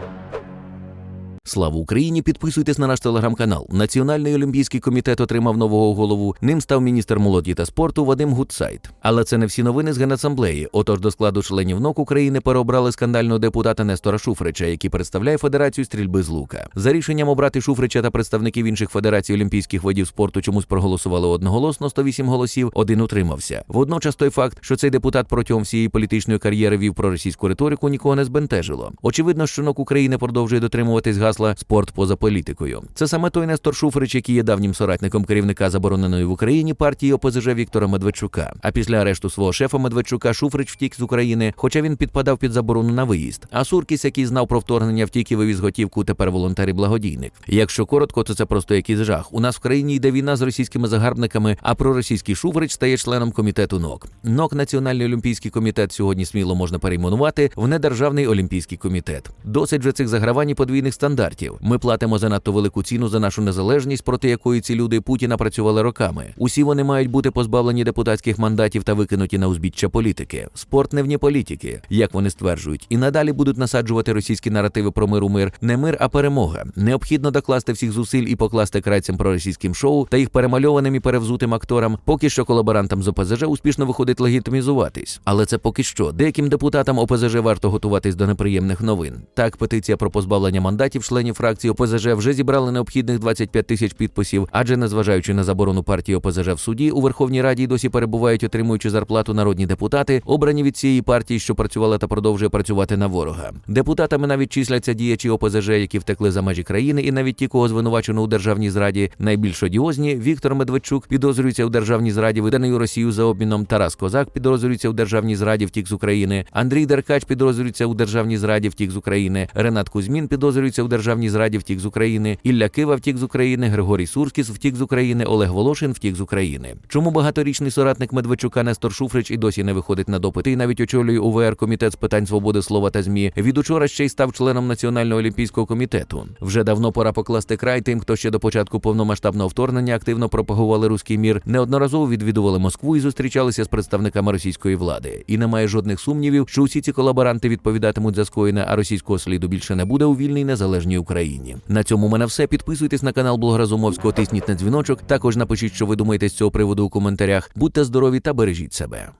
Bye. Слава Україні! Підписуйтесь на наш телеграм-канал. Національний олімпійський комітет отримав нового голову. Ним став міністр молоді та спорту Вадим Гудсайт. Але це не всі новини з генасамблеї. Отож до складу членів НОК України переобрали скандального депутата Нестора Шуфрича, який представляє Федерацію стрільби з лука. За рішенням обрати Шуфрича та представників інших федерацій олімпійських видів спорту чомусь проголосували одноголосно 108 голосів. Один утримався. Водночас той факт, що цей депутат протягом всієї політичної кар'єри вів проросійську риторику, нікого не збентежило. Очевидно, що НОК України продовжує дотримуватись гасла спорт поза політикою. Це саме той Нестор Шуфрич, який є давнім соратником керівника забороненої в Україні партії ОПЗЖ Віктора Медведчука. А після арешту свого шефа Медведчука Шуфрич втік з України, хоча він підпадав під заборону на виїзд. А Суркіс, який знав про вторгнення, втік і вивіз готівку, тепер волонтер і благодійник. Якщо коротко, то це просто якийсь жах. У нас в країні йде війна з російськими загарбниками, а проросійський Шуфрич стає членом комітету НОК. НОК Національний олімпійський комітет сьогодні сміло можна перейменувати в недержавний олімпійський комітет. Досить вже цих загравань і подвійних стандартів. Ми платимо занадто велику ціну за нашу незалежність, проти якої ці люди Путіна працювали роками. Усі вони мають бути позбавлені депутатських мандатів та викинуті на узбіччя політики. Спорт не вні політики, як вони стверджують, і надалі будуть насаджувати російські наративи про мир у мир, не мир, а перемога. Необхідно докласти всіх зусиль і покласти край цим проросійським шоу та їх перемальованим і перевзутим акторам. Поки що колаборантам з ОПЗЖ успішно виходить легітимізуватись. Але це поки що. Деяким депутатам ОПЗЖ варто готуватись до неприємних новин. Так, петиція про позбавлення мандатів членів фракції ОПЗЖ вже зібрали необхідних 25 тисяч підписів, адже незважаючи на заборону партії ОПЗЖ в суді, у Верховній Раді досі перебувають, отримуючи зарплату народні депутати, обрані від цієї партії, що працювала та продовжує працювати на ворога. Депутатами навіть числяться діячі ОПЗЖ, які втекли за межі країни, і навіть ті, кого звинувачено у державній зраді. Найбільш одіозні Віктор Медведчук підозрюється у державній зраді, виданий у Росію за обміном. Тарас Козак підозрюється у державній зраді, втік з України. Андрій Деркач підозрюється у державній зраді, втік з України. Ренат Кузьмін підозрюється у державній зраді, втік з України. Ілля Кива втік з України. Григорій Суркіс втік з України. Олег Волошин втік з України. Чому багаторічний соратник Медведчука Нестор Шуфрич і досі не виходить на допити і навіть очолює УВР комітет з питань свободи слова та змі. Від учора ще й став членом Національного олімпійського комітету. Вже давно пора покласти край тим, хто ще до початку повномасштабного вторгнення активно пропагували руський мір, неодноразово відвідували Москву і зустрічалися з представниками російської влади. І немає жодних сумнівів, що усі ці колаборанти відповідатимуть за скоєне, а російського сліду більше не буде у вільній незалежній Україні. На цьому у мене все. Підписуйтесь на канал Благоразумовського. Тисніть на дзвіночок. Також напишіть, що ви думаєте з цього приводу у коментарях. Будьте здорові та бережіть себе.